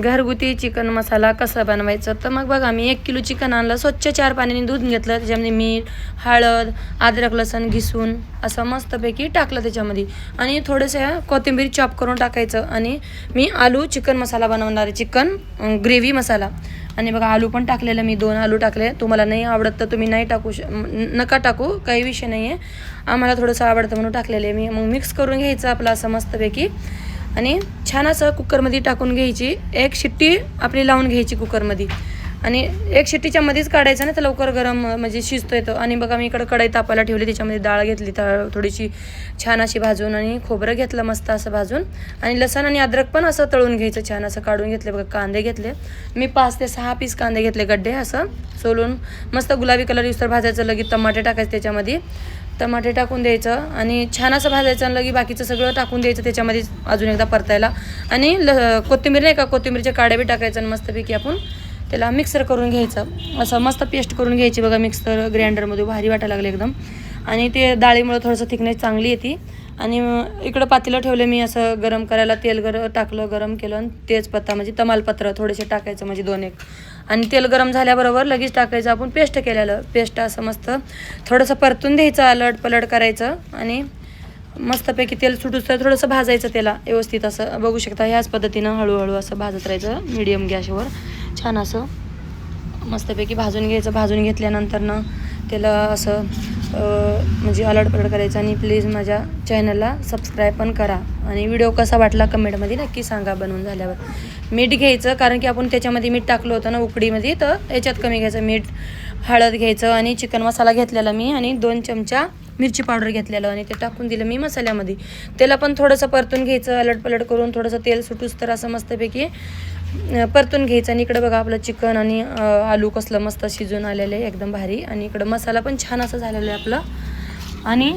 घरगुती चिकन मसाला कसा बनवायचा? तर मग बघा मी एक किलो चिकन आणलं स्वच्छ चार पाण्याने दूध घेतलं त्याच्यामध्ये मीठ हळद अद्रक लसण घिसून असं मस्तपैकी टाकलं त्याच्यामध्ये. आणि थोडंसं कोथिंबीर चॉप करून टाकायचं आणि मी आलू चिकन मसाला बनवणार आहे चिकन ग्रेव्ही मसाला. आणि बघा आलू पण टाकलेलं मी दोन आलू टाकले. तुम्हाला नाही आवडत तर तुम्ही नाही टाकू श नका टाकू काही विषय नाही आहे आम्हाला थोडंसं आवडतं म्हणून टाकलेलं आहे मी. मग मिक्स करून घ्यायचं आपलं असं मस्तपैकी. आणि छान असं कुकरमध्ये टाकून घ्यायची. एक शिट्टी आपली लावून घ्यायची कुकरमध्ये. आणि एक शिट्टीच्या मध्येच काढायचं ना तर लवकर गरम म्हणजे शिजतो येतो आणि बघा मी इकडं कढई तापायला ठेवली त्याच्यामध्ये डाळ घेतली तर थोडीशी छान अशी भाजून आणि खोबरं घेतलं मस्त असं भाजून. आणि लसण आणि अद्रक पण असं तळून घ्यायचं छान असं काढून घेतले. बघा कांदे घेतले. मी पाच ते सहा पीस कांदे घेतले गड्डे असं सोलून. मस्त गुलाबी कलर युसर भाजायचं लगेच टमाटे टाकायचे त्याच्यामध्ये. टमाटे टाकून द्यायचं आणि छान असं भाजायचं आणि लगे बाकीचं सगळं टाकून द्यायचं त्याच्यामध्ये अजून एकदा परतायला. आणि ल कोथिंबीर नाही का कोथिंबीरच्या काड्या बी टाकायचं आणि मस्तपैकी आपण त्याला मिक्सर करून घ्यायचं. असं मस्त पेस्ट करून घ्यायची बघा मिक्सर ग्राइंडरमध्ये भारी वाटायला लागले एकदम. आणि ते डाळीमुळं थोडंसं थिकनेस चांगली येते. आणि इकडं पातेलं ठेवलं मी असं गरम करायला तेल गर टाकलं गरम केलं आणि तेजपत्ता म्हणजे तमालपत्र थोडेसे टाकायचं म्हणजे दोन एक. आणि तेल गरम झाल्याबरोबर लगेच टाकायचं आपण पेस्ट केलेलं. पेस्ट असं मस्त थोडंसं परतून द्यायचं अलट पलट करायचं आणि मस्तपैकी तेल सुटूच तर थोडंसं भाजायचं त्याला व्यवस्थित असं. बघू शकता ह्याच पद्धतीनं हळूहळू असं भाजत राहायचं मिडियम गॅसवर. छान असं मस्तपैकी भाजून घ्यायचं. भाजून घेतल्यानंतर ना त्याला असं म्हणजे अलर्ट पलट करायचं आणि प्लीज माझ्या चॅनलला सबस्क्राईब पण करा. आणि व्हिडिओ कसा वाटला कमेंटमध्ये नक्की सांगा बनवून झाल्यावर. मीठ घ्यायचं कारण की आपण त्याच्यामध्ये मीठ टाकलं होतं ना उकडीमध्ये तर याच्यात कमी घ्यायचं. मीठ हळद घ्यायचं आणि चिकन मसाला घेतलेला मी आणि दोन चमचा मिरची पावडर घेतलेलं आणि ते टाकून दिलं मी मसाल्यामध्ये. त्याला पण थोडंसं परतून घ्यायचं अलट पलट करून थोडंसं तेल सुटूस तर असं मस्तपैकी परतून घ्यायचं आणि इकडं बघा आपलं चिकन आणि आलू कसलं मस्त शिजून आलेलं आहे एकदम भारी. आणि इकडं मसाला पण छान असं झालेलं आहे आपलं. आणि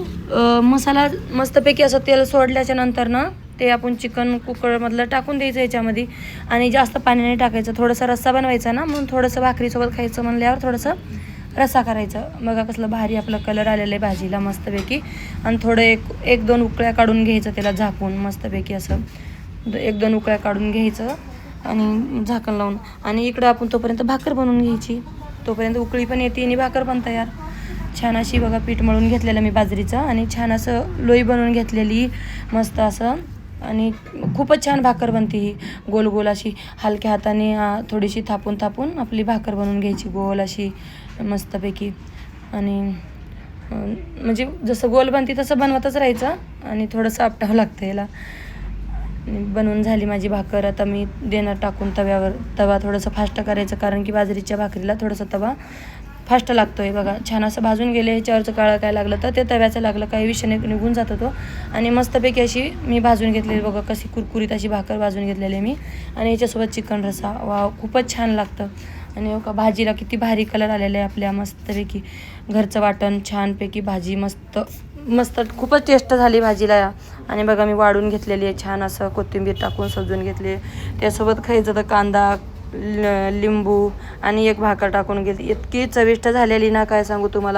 मसाला मस्तपैकी असं तेल सोडल्याच्या नंतर ना ते आपण चिकन कुकरमधलं टाकून द्यायचं याच्यामध्ये. आणि जास्त पाणी नाही टाकायचं. थोडंसं रस्सा बनवायचा ना म्हणून थोडंसं भाकरीसोबत खायचं म्हणल्यावर थोडंसं रस्सा करायचा. बघा कसलं भारी आपलं कलर आलेलं आहे भाजीला मस्तपैकी. आणि थोडं एक एक दोन उकळ्या काढून घ्यायचं त्याला झाकून मस्तपैकी असं. एक दोन उकळ्या काढून घ्यायचं. आणि झाकण लावून. आणि इकडं आपण तोपर्यंत भाकर बनवून घ्यायची. तोपर्यंत उकळी पण येते आणि भाकर पण तयार. छान अशी बघा पीठ मळून घेतलेलं मी बाजरीचं आणि छान असं लोई बनवून घेतलेली मस्त असं. आणि खूपच छान भाकर बनते ही. गोल गोल अशी हलक्या हाताने थोडीशी थापून थापून आपली भाकर बनवून घ्यायची. गोल अशी मस्तपैकी. आणि म्हणजे जसं गोल बनते तसं बनवतच राहायचं आणि थोडंसं आपटावं लागतं याला. बनवून झाली माझी भाकर. आता मी देणार टाकून तव्यावर तवा थोडंसं फास्ट करायचं कारण की बाजरीच्या भाकरीला थोडंसं तवा फास्ट लागतो आहे बघा छान असं भाजून गेले ह्याच्यावरचं काळं काय लागलं तर ते तव्याचं लागलं काही विषय निघून जातो तो. आणि मस्तपैकी अशी मी भाजून घेतलेली बघा कशी कुरकुरीत अशी भाकर भाजून घेतलेली मी. आणि याच्यासोबत चिकन रसा. वा खूपच छान लागतं. आणि का भाजीला किती भारी कलर आलेला आहे आपल्या मस्तपैकी. घरचं वाटण छानपैकी भाजी मस्त. मस्त खूपच टेस्ट झाली भाजीला. आणि बघा मी वाढून घेतलेली आहे छान असं कोथिंबीर टाकून सजवून घेतली त्यासोबत खायचं तर कांदा लिंबू आणि एक भाकर टाकून घेतली. इतकी चविष्ट झालेली ना काय सांगू तुम्हाला.